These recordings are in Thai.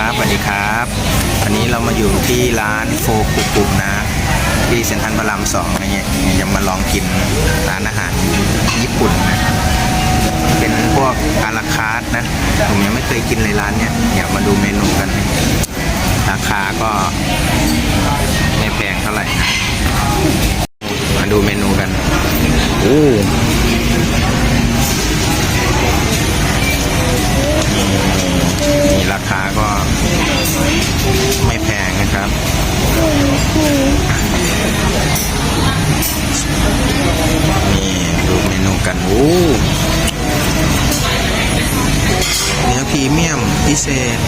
ครับสวัสดีครับวันนี้เรามาอยู่ที่ร้านโฟกุกุนะที่เซ็นทรัลพระรามสองอะไรเงี้ยยังมาลองกินร้านอาหารญี่ปุ่นนะเป็นพวกอาราคาร์ดนะผมยังไม่เคยกินเลยร้านเนี้ยอยากมาดูเมนูกัน ราคาก็ พิเศษ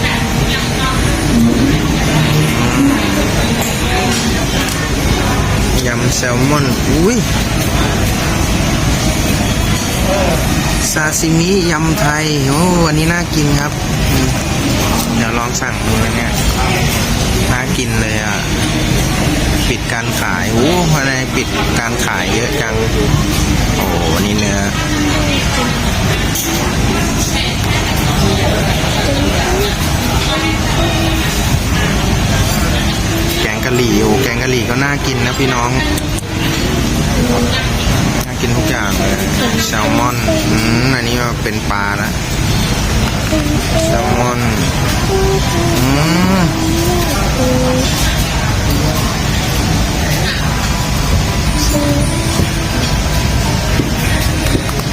ยำแซลมอนอุ้ยซาซิมิยำไทย โอ้วันนี้น่ากินครับ เดี๋ยวลองสั่งดูนะเนี่ยน่ากินเลยอะ ปิดการขาย โอ้ภายในปิดการขายเยอะจัง โอ้นนี้เนื้อ กะหรี่ก็น่ากินนะพี่น้อง น่ากินทุกอย่างเลยแซลมอนอืมอันนี้เป็นปลาละแซลมอนอืม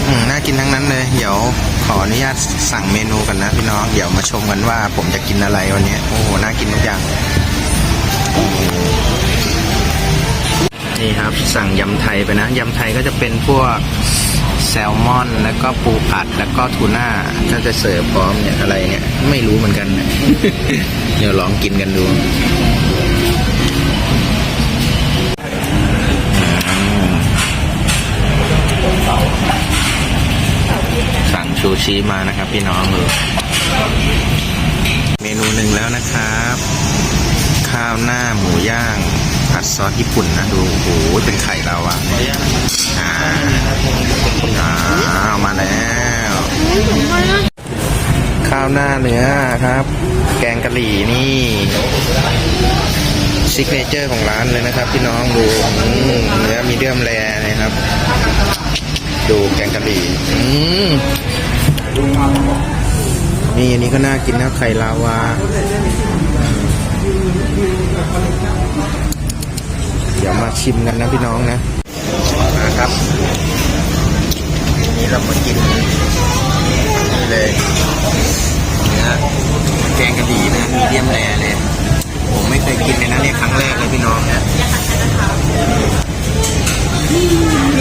อืมน่ากินทั้งนั้นเลย เดี๋ยวขออนุญาตสั่งเมนูกันนะพี่น้อง เดี๋ยวมาชมกันว่าผมจะกินอะไรวันนี้ โอ้โห น่ากินทุกอย่าง นี่ครับ สั่งยำไทยไปนะยำไทยก็จะเป็นพวกแซลมอน แล้วก็ปูอัดแล้วก็ทูน่าถ้าจะเสิร์ฟพร้อมเนี่ยอะไรเนี่ย ไม่รู้เหมือนกันเดี๋ยวลองกินกันดูสั่งชูชีมานะครับ พี่น้องดูเมนูหนึ่งแล้วนะครับ ข้าวหน้าหมูย่าง ผัดซอสญี่ปุ่นนะดูโอ้โหเป็นไข่เราอะอ่าอ่าเอามาแล้วข้าวหน้าเนื้อครับ แกงกะหรี่นี่ซิกเนเจอร์ของร้านเลยนะครับ พี่น้องดูเนื้อมีเดียมแรนะครับ ดูแกงกะหรี่อืมนี่อันนี้ก็น่ากินนะไข่ลาวา เดี๋ยวมาชิมกันนะพี่น้องนะนะครับทีนี้เรามากินนี่เลยนื้อแกงกะหรี่นะมีเดียมแรเลย ผมไม่เคยกินเลยนะเนี่ยครั้งแรกเลยพี่น้องนะ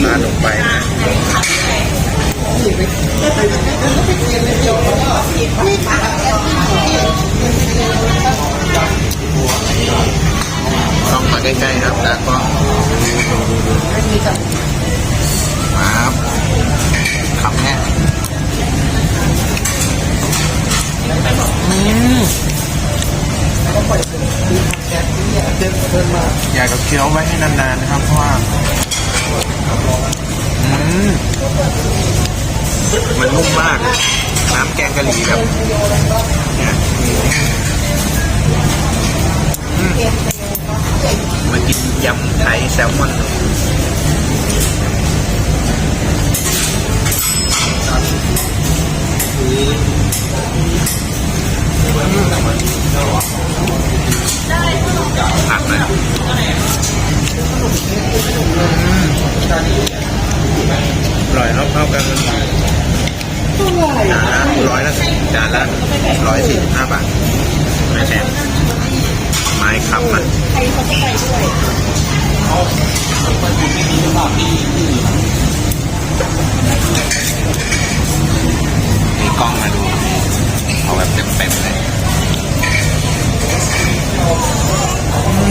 ทานลงไปนะ ต้องมาใกล้ๆครับแล้วก็ครับคำแรกอืมอยากจะเคี้ยวไว้ให้นานๆนะครับ เพราะว่าอืมมันนุ่มมาก น้ำแกงกะหรี่แบบเนี่ย มากินยำไทยแซลมอนผักนะอร่อยรอบเข้ากันจานละร้อยละจานละร้อยสี่สิบห้าบาทไม่แพง ไม้คำอะมีกล้องมาดูเอาแบบเต็มๆเลย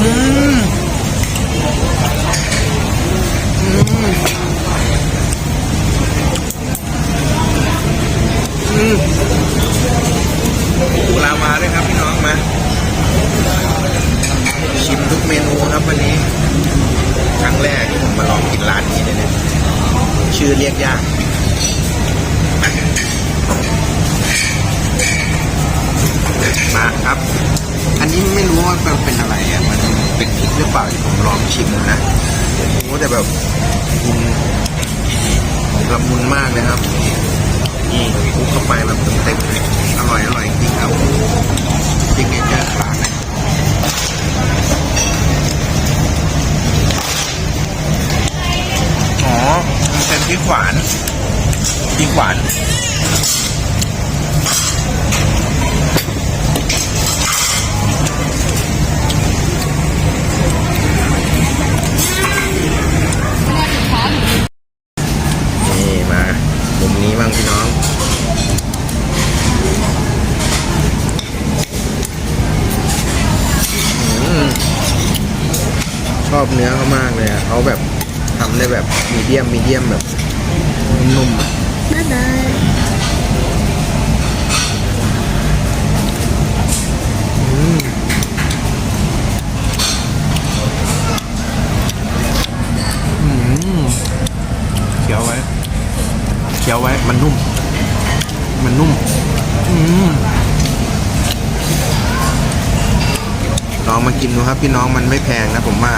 อืมอืมอืมปูลาวาด้วยครับพี่น้องมา ชิมทุกเมนูครับวันนี้ ครั้งแรกที่ผมมาลองกินร้านนี้เลยเนี่ย ชื่อเรียกยากมาครับ อันนี้ไม่รู้ว่ามันเป็นอะไรอะ มันเป็นพริกหรือเปล่าผมลองชิมนะโอ้แต่แบบมุนละมุนมากเลยครับ นี่คุกเข้าไปแบบเต็มๆเลยอร่อยอร่อยจริงครับจริงเนเจอร์ร้านนะ เป็นพริกหวานพริกหวานนี่มามุมนี้บ้างพี่น้องชอบเนื้อเขามากเลยอะเขาแบบ ทำได้แบบมีเดียมมีเดียมแบบนุ่มๆบ๊ายบายเคี้ยวไว้เคี้ยวไว้มันนุ่ม มันนุ่ม อืมลองมากินดูครับพี่น้องมันไม่แพงนะผมว่า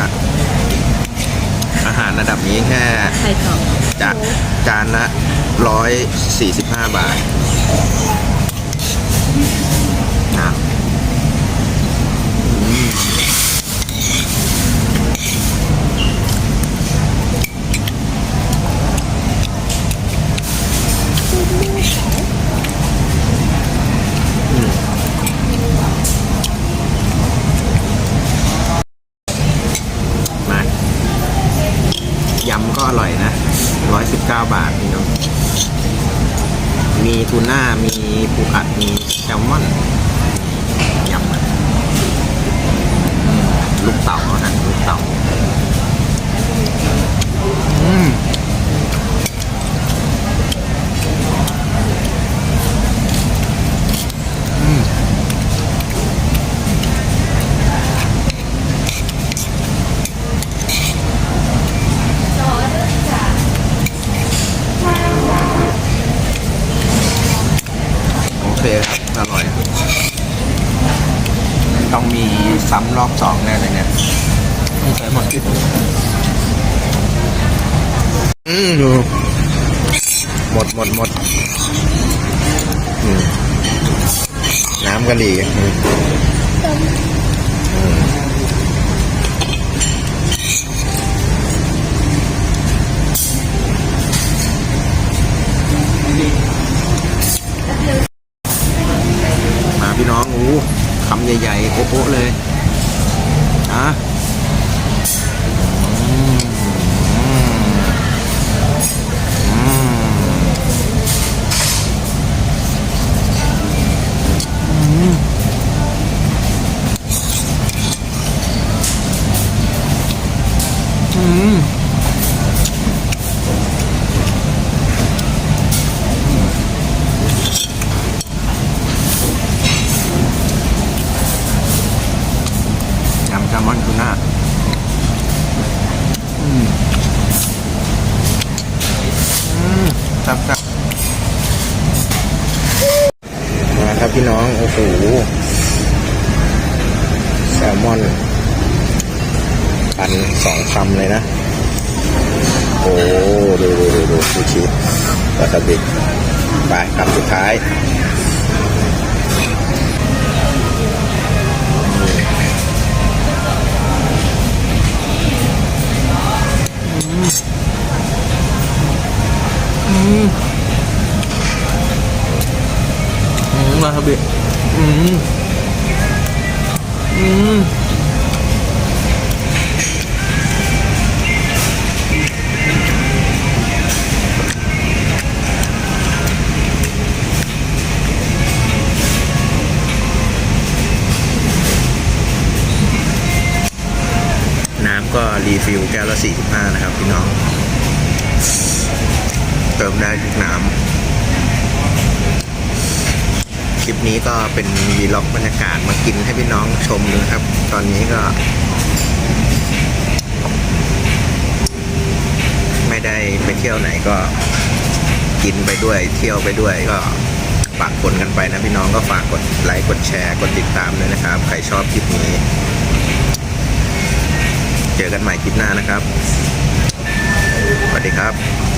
หารระดับนี้แค่ไข่ทองจะจานละร้อยสี่สิบห้าบาท เคครับอร่อย ต้องมีซ้ำรอบสองแน่เลยเนี่ยไม่ใช่หมดที่อืมดูหมดหมดหมดอืมน้ำกะหรี่ อ้คำใหญ่ๆโอ๊ะเลยอะ องโอ้โหแซลมอนปันสองคำเลยนะ โอ้ดูดูดูดูซูชิวาซาบิไปคำสุดท้ายอืมอื มวาซาบิอืมอืมน้ำก็รีฟิลแก้วละ45 นะครับพี่น้อง เติมได้ทุกน้ำ ลิปนี้ก็เป็นวีล็อกบรรยากาศมากินให้พี่น้องชมเลยครับ ตอนนี้ก็ ไม่ได้ไปเที่ยวไหนก็กินไปด้วย เที่ยวไปด้วยก็ปากคนกันไปนะพี่น้องก็ฝากกดไลค์กดแชร์กดติดตามเลยนะครับ ใครชอบคลิปนี้ เจอกันใหม่คลิปหน้านะครับสวัสดีครับ